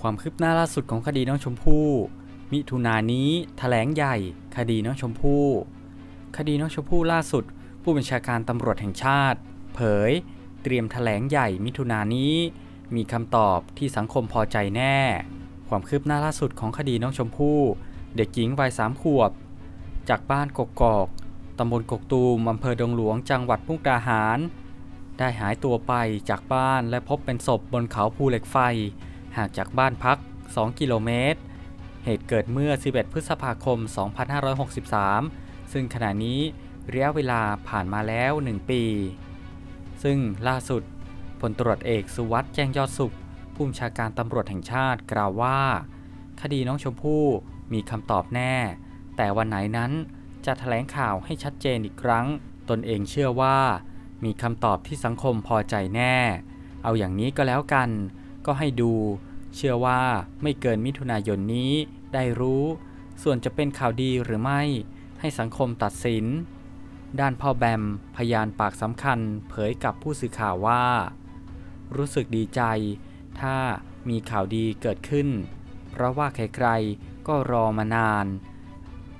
ความคืบหน้าล่าสุดของคดีน้องชมพู่ มิถุนายนี้แถลงใหญ่ คดีน้องชมพู่ คดีน้องชมพู่ล่าสุด ผู้บัญชาการตำรวจแห่งชาติ เผย เตรียมแถลงใหญ่มิถุนายนนี้ มีคำตอบที่สังคมพอใจแน่ ความคืบหน้าล่าสุดของคดีน้องชมพู่ เด็กหญิงวัยสามขวบ จากบ้านกกอกตำบลกกตูมอำเภอดงหลวงจังหวัดมุกดาหาร ได้หายตัวไปจากบ้านและพบเป็นศพบนเขาภูเหล็กไฟ ห่างจากบ้านพัก 2 กิโลเมตร เหตุเกิดเมื่อ 11 พฤษภาคม 2563 ซึ่งขณะนี้ระยะเวลาผ่านมาแล้ว 1 ปี ซึ่งล่าสุดพลตรวจเอกสุวัสด์แจ้งยอดสุข ผู้บัญชาการตำรวจแห่งชาติกล่าวว่า คดีน้องชมพู่มีคำตอบแน่ แต่วันไหนนั้นจะแถลงข่าวให้ชัดเจนอีกครั้ง ตนเองเชื่อว่า มีคำตอบที่สังคมพอใจแน่ เอาอย่างนี้ก็แล้วกัน ก็ให้ดู เชื่อว่าไม่เกินมิถุนายนนี้ได้รู้ ส่วนจะเป็นข่าวดีหรือไม่ให้สังคมตัดสิน ด้านพ่อแบม พยานปากสำคัญเผยกับผู้สื่อข่าวว่า รู้สึกดีใจ ถ้ามีข่าวดีเกิดขึ้น เพราะว่าใครๆก็รอมานาน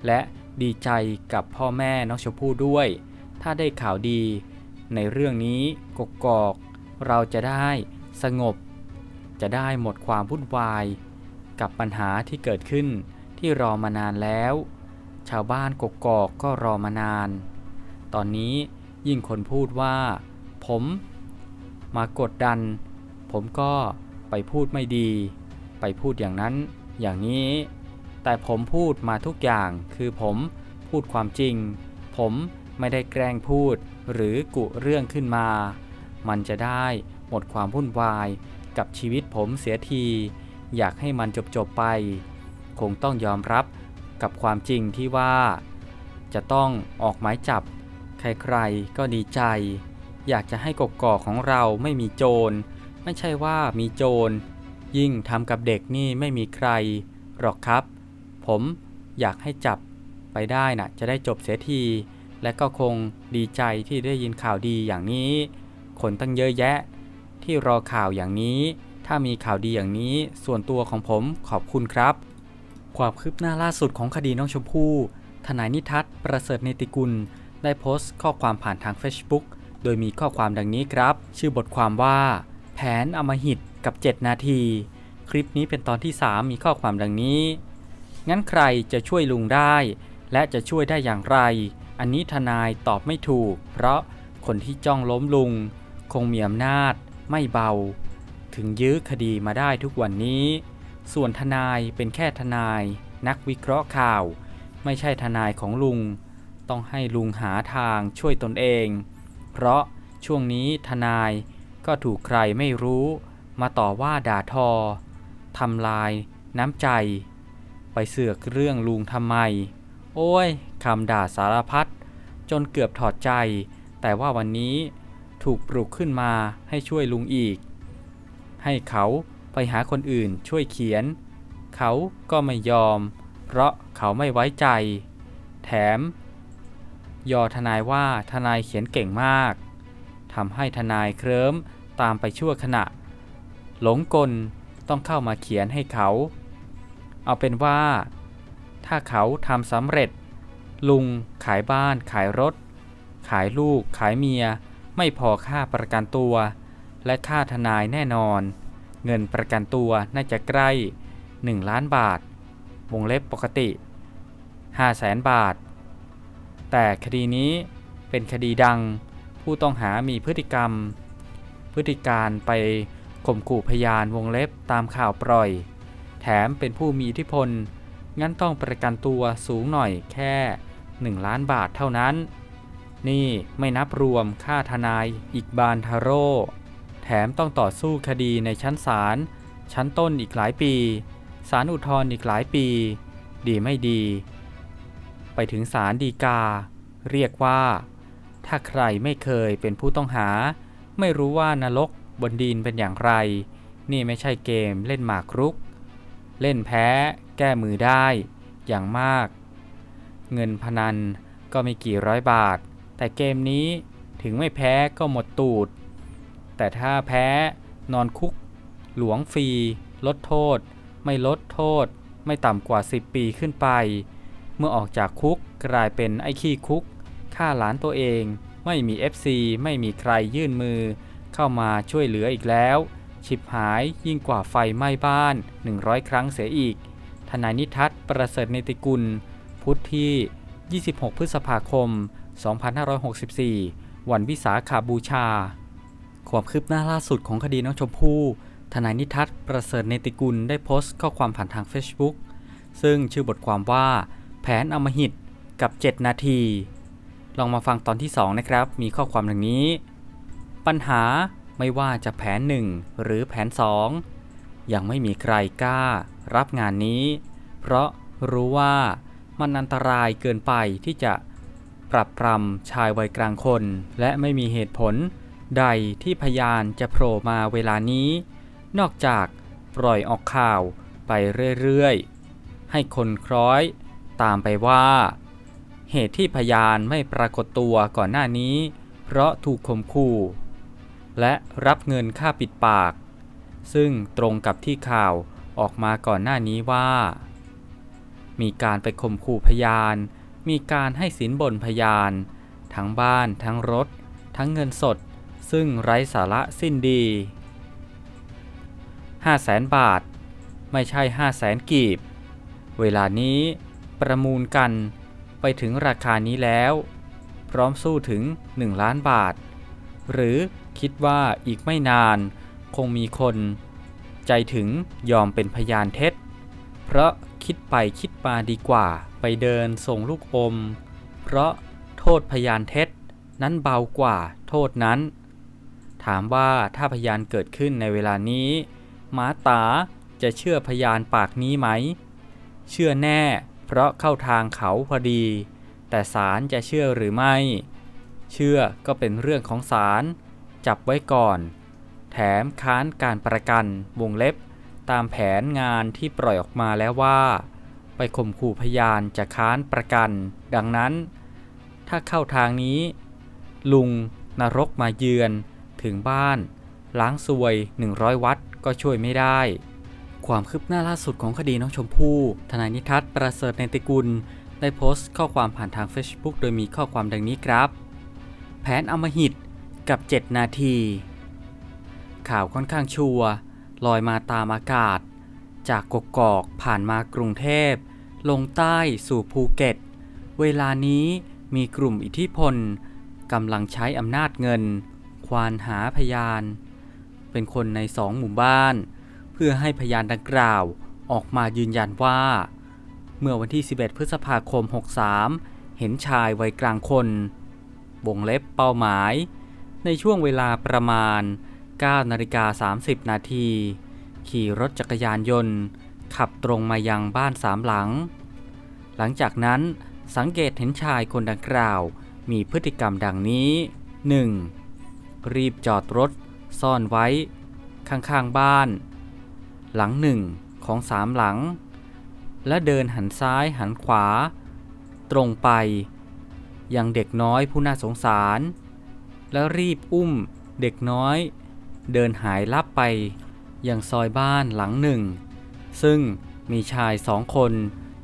และดีใจกับพ่อแม่น้องชมพู่ด้วย ถ้าได้ข่าวดี ในเรื่องนี้กกอก เราจะได้สงบ จะได้หมดความวุ่นวาย กับปัญหาที่เกิดขึ้นที่รอมานานแล้ว ชาวบ้านกกอกก็รอมานาน ตอนนี้ยิ่งคนพูดว่า ผมมากดดัน ผมก็ไปพูดไม่ดี ไปพูดอย่างนั้นอย่างนี้ แต่ผมพูดมาทุกอย่างคือผมพูดความจริง ผมไม่ได้แกล้งพูดหรือกุเรื่องขึ้นมา มันจะได้หมดความวุ่นวาย กับชีวิตผมเสียที อยากให้มันจบๆไป คงต้องยอมรับกับความจริงที่ว่า จะต้องออกหมายจับ ใครๆก็ดีใจ อยากจะให้กกอกของเราไม่มีโจร ไม่ใช่ว่ามีโจร ยิ่งทำกับเด็กนี่ไม่มีใคร หรอกครับ ผมอยากให้จับไปได้นะ่ะ จะได้จบเสียที และก็คงดีใจที่ได้ยินข่าวดีอย่างนี้ คนตั้งเยอะแยะ ที่รอข่าวอย่างนี้ ถ้ามีข่าวดีอย่างนี้ ส่วนตัวของผมขอบคุณครับ ความคืบหน้าล่าสุดของคดีน้องชมพู่ ทนายนิทัศน์ประเสริฐเนติกุล ได้โพสต์ข้อความผ่านทาง Facebook โดยมีข้อความดังนี้ครับ ชื่อบทความว่า แผนอมหิตกับ 7 นาที คลิปนี้เป็นตอนที่ 3 มีข้อความดังนี้ งั้นใครจะช่วยลุงได้ และจะช่วยได้อย่างไร อันนี้ทนายตอบไม่ถูก เพราะคนที่จ้องล้มลุง คงมีอำนาจ ไม่เบา ถึงยื้อคดีมาได้ทุกวันนี้ ส่วนทนายเป็นแค่ทนาย นักวิเคราะห์ข่าว ไม่ใช่ทนายของลุง ต้องให้ลุงหาทางช่วยตนเอง เพราะช่วงนี้ทนายก็ถูกใครไม่รู้ มาต่อว่าด่าทอทำลายน้ำใจ ไปเสือกเรื่องลุงทำไม โอ้ยคำด่าสารพัดจนเกือบถอดใจ แต่ว่าวันนี้ ถูกปลุกขึ้นมาให้ช่วยลุงอีก ให้เขาไปหาคนอื่นช่วยเขียน เขาก็ไม่ยอม เพราะเขาไม่ไว้ใจ แถม ยอทนายว่าทนายเขียนเก่งมากทำให้ทนายเคลิ้มตามไปชั่วขณะ หลงกลต้องเข้ามาเขียนให้เขา เอาเป็นว่า ถ้าเขาทำสำเร็จ ลุงขายบ้านขายรถ ขายลูกขายเมีย ไม่พอค่าประกันตัว และค่าทนายแน่นอน เงินประกันตัวน่าจะใกล้ 1 ล้านบาท วงเล็บปกติ5แสนบาท แต่คดีนี้เป็นคดีดัง ผู้ต้องหามีพฤติกรรม พฤติการไปข่มขู่พยานวงเล็บตามข่าวปล่อย แถมเป็นผู้มีอิทธิพล งั้นต้องประกันตัวสูงหน่อยแค่ 1 ล้านบาทเท่านั้น นี่ไม่นับรวมค่าทนายอีกบานทาโร่ แถมต้องต่อสู้คดีในชั้นศาล ชั้นต้นอีกหลายปี ศาลอุทธรณ์อีกหลายปี ดีไม่ดี ไปถึงศาลฎีกา เรียกว่า ถ้าใครไม่เคยเป็นผู้ต้องหา ไม่รู้ว่านรกบนดินเป็นอย่างไร นี่ไม่ใช่เกมเล่นหมากรุก เล่นแพ้ แก้มือได้ อย่างมาก เงินพนันก็ไม่กี่ร้อยบาท แต่เกมนี้ถึงไม่แพ้ก็หมดตูด แต่ถ้าแพ้นอนคุก หลวงฟรี ลดโทษ ไม่ลดโทษ ไม่ต่ำกว่า 10 ปีขึ้นไป เมื่อออกจากคุกกลายเป็นไอ้ขี้คุกฆ่าหลานตัวเอง ไม่มี FC ไม่มีใครยื่นมือ เข้ามาช่วยเหลืออีกแล้ว ชิบหายยิ่งกว่าไฟไหม้บ้าน 100 ครั้งเสียอีก ทนายนิทัศน์ประเสริฐเนติกุล พุทธที่ 26 พฤษภาคม 2564 วันวิสาขาบูชา ความคืบหน้าล่าสุดของคดีน้องชมพู่ ทนายนิทัศน์ประเสริฐเนติกุลได้โพสต์ข้อความผ่านทาง Facebook ซึ่งชื่อบทความว่า แผนอมหิตกับ 7 นาที ลองมาฟังตอนที่ 2 นะครับ มีข้อความดังนี้ ปัญหาไม่ว่าจะแผน 1 หรือแผน 2 ยังไม่มีใครกล้า รับงานนี้ เพราะรู้ว่ามันอันตรายเกินไปที่จะ ปรับปรำชายวัยกลางคน และไม่มีเหตุผล ใดที่พยานจะโผล่มาเวลานี้ นอกจากปล่อยออกข่าวไปเรื่อยๆ ให้คนคล้อยตามไปว่า เหตุที่พยานไม่ปรากฏตัวก่อนหน้านี้ เพราะถูกข่มขู่ และรับเงินค่าปิดปาก ซึ่งตรงกับที่ข่าวออกมาก่อนหน้านี้ว่า มีการไปข่มขู่พยาน มีการให้สินบนพยาน ทั้งบ้านทั้งรถ ทั้งเงินสด ซึ่งไร้สาระสิ้นดี 5 0 0แสนบาท ไม่ใช่ 5 0 0แสนกีบ เวลานี้ประมูลกันไปถึงราคานี้แล้ว พร้อมสู้ถึง 1 ล้านบาท หรือคิดว่าอีกไม่นานคงมีคน ใจถึงยอมเป็นพยานเท็จ เพราะ คิดไปคิดมาดีกว่า ไปเดินส่งลูกอม เพราะโทษพยานเท็จ นั้นเบากว่าโทษนั้น ถามว่าถ้าพยานเกิดขึ้นในเวลานี้หมาตาจะเชื่อพยานปากนี้ไหม เชื่อแน่ เพราะเข้าทางเขาพอดี แต่ศาลจะเชื่อหรือไม่ เชื่อก็เป็นเรื่องของศาลจับไว้ก่อน แถมค้านการประกันวงเล็บ ตามแผนงานที่ปล่อยออกมาแล้วว่า ไปข่มขู่พยานจะค้านประกัน ดังนั้น ถ้าเข้าทางนี้ ลุงนรกมาเยือนถึงบ้าน ล้างซวย 100 วัดก็ช่วยไม่ได้ ความคืบหน้าล่าสุดของคดีน้องชมพู่ ทนายนิทัศน์ประเสริฐในติกุล ได้โพสต์ข้อความผ่านทาง Facebook โดยมีข้อความดังนี้ครับ แผนอมหิตกับ 7 นาที ข่าวค่อนข้างชัวร์ ลอยมาตามอากาศ จากกกอกผ่านมากรุงเทพ ลงใต้สู่ภูเก็ต เวลานี้มีกลุ่มอิทธิพลกำลังใช้อำนาจเงิน ควานหาพยาน เป็นคนในสองหมู่บ้าน เพื่อให้พยานดังกล่าวออกมายืนยันว่า เมื่อวันที่ 11 พฤษภาคม 63 เห็นชายวัยกลางคน วงเล็บเป้าหมาย ในช่วงเวลาประมาณ 9นาฬิกา30 นาที ขี่รถจักรยานยนต์ ขับตรงมายังบ้านสามหลัง หลังจากนั้นสังเกตเห็นชายคนดังกล่าว มีพฤติกรรมดังนี้ 1. รีบจอดรถ ซ่อนไว้ ข้างๆบ้าน หลังหนึ่งของสามหลัง และเดินหันซ้ายหันขวา ตรงไป ยังเด็กน้อยผู้น่าสงสาร แล้วรีบอุ้มเด็กน้อย เดินหายลับไปยังซอยบ้านหลังหนึ่ง ซึ่งมีชายสองคน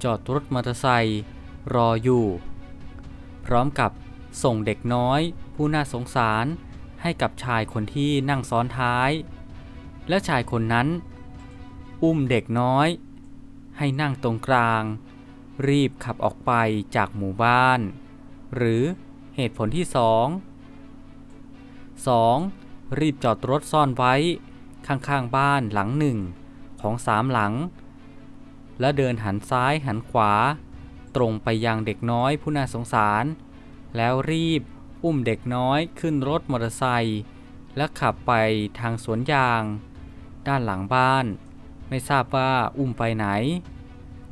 จอดรถมอเตอร์ไซค์รออยู่ พร้อมกับส่งเด็กน้อยผู้น่าสงสารให้กับชายคนที่นั่งซ้อนท้าย และชายคนนั้น อุ้มเด็กน้อย ให้นั่งตรงกลาง รีบขับออกไปจากหมู่บ้าน หรือเหตุผลที่สอง 2. รีบจอดรถซ่อนไว้ ข้างๆบ้านหลังหนึ่งของสามหลัง และเดินหันซ้ายหันขวา ตรงไปยังเด็กน้อยผู้น่าสงสาร แล้วรีบอุ้มเด็กน้อยขึ้นรถมอเตอร์ไซค์และขับไปทางสวนยาง ด้านหลังบ้าน ไม่ทราบว่าอุ้มไปไหน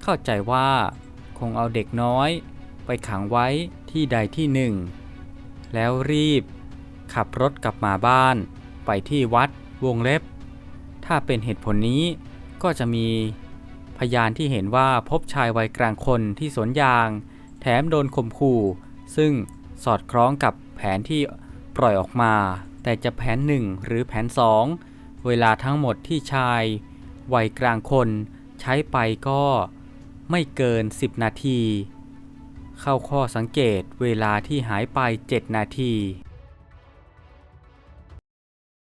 เข้าใจว่า คงเอาเด็กน้อย ไปขังไว้ที่ใดที่หนึ่ง แล้วรีบ ขับรถกลับมาบ้าน ไปที่วัดวงเล็บ ถ้าเป็นเหตุผลนี้ก็จะมีพยานที่เห็นว่าพบชายวัยกลางคนที่สวนยาง แถมโดนข่มขู่ ซึ่งสอดคล้องกับแผนที่ปล่อยออกมา แต่จะแผนหนึ่งหรือแผนสองเวลาทั้งหมดที่ชายวัยกลางคนใช้ไปก็ไม่เกิน 10 นาที เข้าข้อสังเกตเวลาที่หายไป 7 นาที